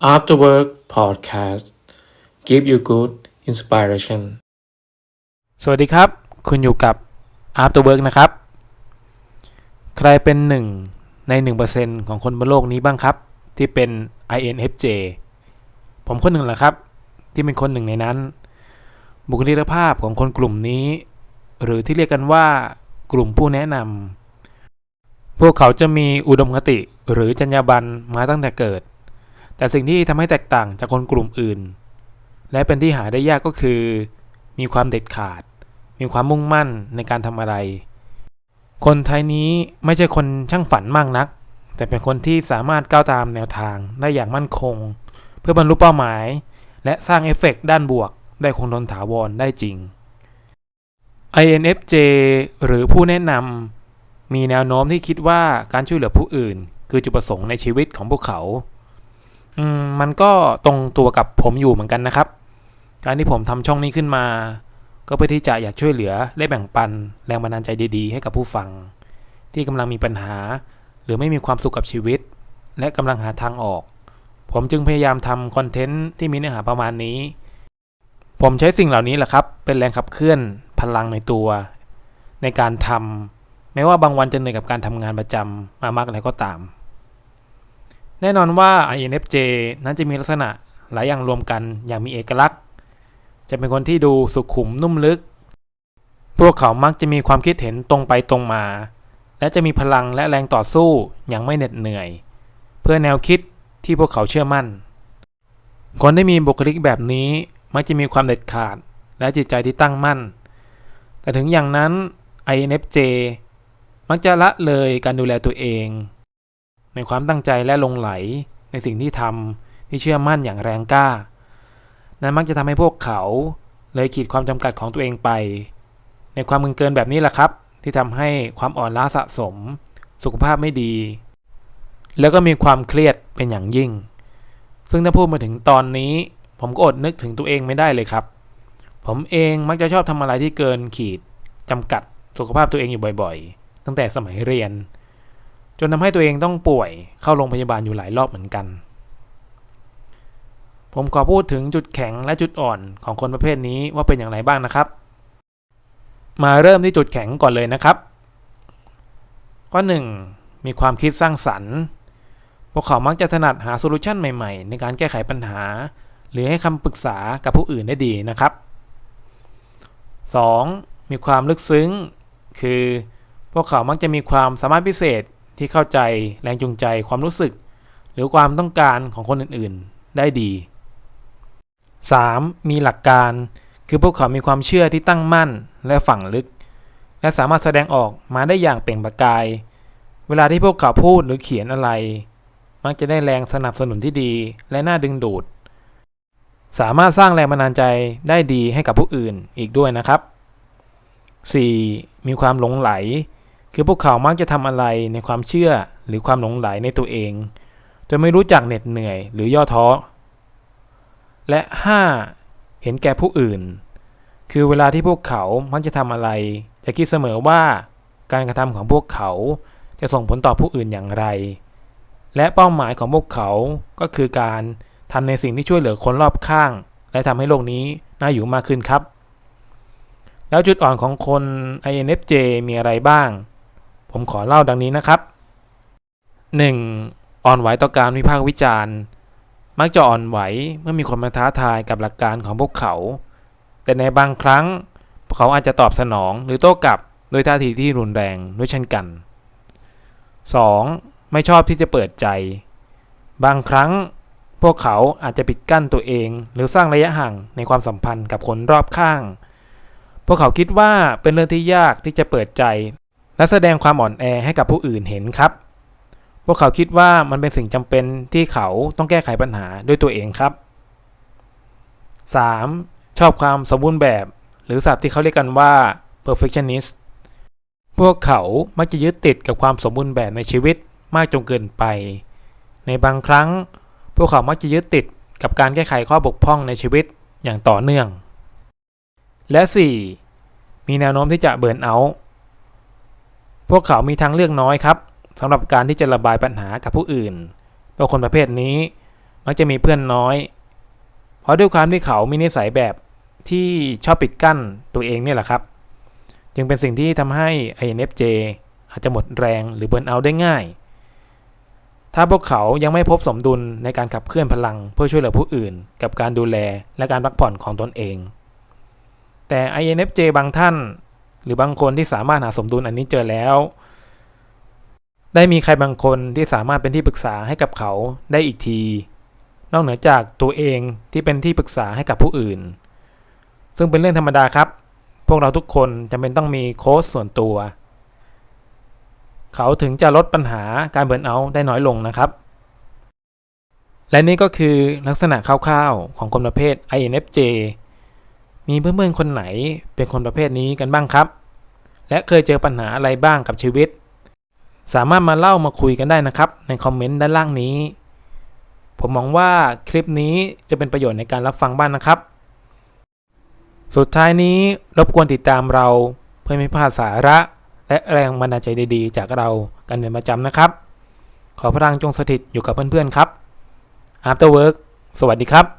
After Work Podcast Give you good inspiration สวัสดีครับ คุณอยู่กับ After Work นะครับ ใครเป็นหนึ่งใน 1%ของคนบนโลกนี้บ้างครับ ที่เป็น INFJ ผมคนหนึ่งแหละครับ ที่เป็นคนหนึ่งในนั้น บุคลิกภาพของคนกลุ่มนี้ หรือที่เรียกกันว่ากลุ่มผู้แนะนำพวกเขาจะมีอุดมคติหรือจรรยาบรรณมาตั้งแต่เกิด แต่สิ่งที่ทำให้แตกต่างจากคนกลุ่มอื่น และเป็นที่หาได้ยากก็คือ มีความเด็ดขาด มีความมุ่งมั่นในการทำอะไร คนไทยนี้ไม่ใช่คนช่างฝันมากนัก แต่เป็นคนที่สามารถก้าวตามแนวทางได้อย่างมั่นคง เพื่อบรรลุเป้าหมาย และสร้างเอฟเฟกต์ด้านบวก ได้คงทนถาวรได้จริง INFJ หรือผู้แนะนำมีแนวโน้มที่คิดว่าการช่วยเหลือผู้อื่น คือจุดประสงค์ในชีวิตของพวกเขา มมันก็ตรงตัวกับผมอยู่เหมือนกันนะครับ การที่ผมทำช่องนี้ขึ้นมา ก็เพื่อที่จะอยากช่วยเหลือและแบ่งปันแรงบันดาลใจดีๆ ให้กับผู้ฟัง ที่กำลังมีปัญหา หรือไม่มีความสุขกับชีวิต และกำลังหาทางออก ผมจึงพยายามทำคอนเทนต์ที่มีเนื้อหาประมาณนี้ ผมใช้สิ่งเหล่านี้แหละครับ เป็นแรงขับเคลื่อนพลังในตัว ในการทำไม่ว่าบางวันจะเหนื่อยกับการทำงานประจำมามากอะไรก็ตาม แน่นอนว่า INFJ นั้นจะมีลักษณะหลายอย่างรวมกันอย่างมีเอกลักษณ์ จะเป็นคนที่ดูสุขุมนุ่มลึก พวกเขามักจะมีความคิดเห็นตรงไปตรงมา และจะมีพลังและแรงต่อสู้อย่างไม่เหน็ดเหนื่อย เพื่อแนวคิดที่พวกเขาเชื่อมั่น คนที่มีบุคลิกแบบนี้มักจะมีความเด็ดขาด และจิตใจที่ตั้งมั่น แต่ถึงอย่างนั้น INFJ มักจะละเลยการดูแลตัวเอง ในความตั้งใจและลงไหลในสิ่งที่ทำที่เชื่อมั่นอย่างแรงกล้า นั้นมักจะทำให้พวกเขาเลยขีดความจำกัดของตัวเองไป ในความมึนเกินแบบนี้แหละครับ ที่ทำให้ความอ่อนล้าสะสม สุขภาพไม่ดี แล้วก็มีความเครียดเป็นอย่างยิ่ง ซึ่งถ้าพูดมาถึงตอนนี้ ผมก็อดนึกถึงตัวเองไม่ได้เลยครับ ผมเองมักจะชอบทำอะไรที่เกินขีดจำกัดสุขภาพตัวเองอยู่บ่อย ๆ ตั้งแต่สมัยเรียน จนทำให้ตัวเองต้องป่วยเข้าโรงพยาบาลอยู่หลายรอบเหมือนกัน ผมขอพูดถึงจุดแข็งและจุดอ่อนของคนประเภทนี้ว่าเป็นอย่างไรบ้างนะครับ มาเริ่มที่จุดแข็งก่อนเลยนะครับ ข้อหนึ่งมีความคิดสร้างสรรค์ พวกเขามักจะถนัดหาโซลูชันใหม่ๆ ในการแก้ไขปัญหา หรือให้คำปรึกษากับผู้อื่นได้ดีนะครับ 2. มีความลึกซึ้ง คือ พวกเขามักจะมีความสามารถพิเศษ ที่เข้าใจแรงจูงใจความรู้สึก หรือความต้องการของคนอื่นๆ ได้ดี 3. มีหลักการ คือพวกเขามีความเชื่อที่ตั้งมั่นและฝังลึก และสามารถแสดงออกมาได้อย่างเปล่งประกาย เวลาที่พวกเขาพูดหรือเขียนอะไร มักจะได้แรงสนับสนุนที่ดีและน่าดึงดูด สามารถสร้างแรงบันดาลใจได้ดีให้กับผู้อื่นอีกด้วยนะครับ 4. มีความหลงไหล คือพวกเขามักจะทำอะไรในความเชื่อหรือความหลงไหลในตัวเองโดยไม่รู้จักเหน็ดเหนื่อยหรือย่อท้อ และ 5. เห็นแก่ผู้อื่น คือเวลาที่พวกเขามักจะทำอะไร จะคิดเสมอว่าการกระทำของพวกเขาจะส่งผลต่อผู้อื่นอย่างไร และเป้าหมายของพวกเขาก็คือการทำในสิ่งที่ช่วยเหลือคนรอบข้าง และทำให้โลกนี้น่าอยู่มากขึ้นครับ แล้วจุดอ่อนของคน INFJ มีอะไรบ้าง ผมขอเล่าดังนี้นะครับ 1. อ่อนไหวต่อการวิพากษ์วิจารณ์ มักจะอ่อนไหวเมื่อมีคนมาท้าทายกับหลักการของพวกเขา แต่ในบางครั้งพวกเขาอาจจะตอบสนองหรือโต้กลับโดยท่าทีที่รุนแรงด้วยเช่นกัน 2. ไม่ชอบที่จะเปิดใจ บางครั้งพวกเขาอาจจะปิดกั้นตัวเอง หรือสร้างระยะห่างในความสัมพันธ์กับคนรอบข้าง พวกเขาคิดว่าเป็นเรื่องที่ยากที่จะเปิดใจ และแสดงความอ่อนแอให้กับผู้อื่นเห็นครับ พวกเขาคิดว่ามันเป็นสิ่งจำเป็นที่เขาต้องแก้ไขปัญหาด้วยตัวเองครับ 3. ชอบความสมบูรณ์แบบ หรือศัพท์ที่เขาเรียกกันว่า perfectionist พวกเขามักจะยึดติดกับความสมบูรณ์แบบในชีวิตมากจนเกินไป ในบางครั้ง พวกเขามักจะยึดติดกับการแก้ไขข้อบกพร่องในชีวิตอย่างต่อเนื่อง และ 4. มีแนวโน้มที่จะเบิร์นเอาท์ พวกเขามีทางเลือกน้อยครับสำหรับการที่จะระบายปัญหากับผู้อื่นเพราะคนประเภทนี้มักจะมีเพื่อนน้อย เพราะด้วยความที่เขามีนิสัยแบบที่ชอบปิดกั้นตัวเองเนี่ยแหละครับ จึงเป็นสิ่งที่ทำให้ INFJ อาจจะหมดแรงหรือเบิร์นเอาได้ง่าย ถ้าพวกเขายังไม่พบสมดุลในการขับเคลื่อนพลังเพื่อช่วยเหลือผู้อื่น กับการดูแลและการพักผ่อนของตนเอง แต่ INFJ บางท่าน รือบางคนที่สามารถหาสมดุลอันนี้เจอแล้ว ได้มีใครบางคนที่สามารถเป็นที่ปรึกษาให้กับเขาได้อีกที นอกเหนือจากตัวเองที่เป็นที่ปรึกษาให้กับผู้อื่น ซึ่งเป็นเรื่องธรรมดาครับ พวกเราทุกคนจำเป็นต้องมีโค้ชส่วนตัว เขาถึงจะลดปัญหาการเบิร์นเอาท์ได้น้อยลงนะครับและนี่ก็คือลักษณะคร่าวๆของคนประเภท INFJ มีเพื่อนๆคนไหนเป็นคนประเภทนี้กันบ้างครับ และเคยเจอปัญหาอะไรบ้างกับชีวิต สามารถมาเล่ามาคุยกันได้นะครับ ในคอมเมนต์ด้านล่างนี้ ผมมองว่าคลิปนี้จะเป็นประโยชน์ในการรับฟังบ้างนะครับ สุดท้ายนี้รบกวนติดตามเราเพื่อไม่พลาดสาระ และแรงบันดาลใจดีๆ จากเรากันเป็นประจำนะครับ ขอพลังจงสถิตอยู่กับเพื่อนๆครับ After Work สวัสดีครับ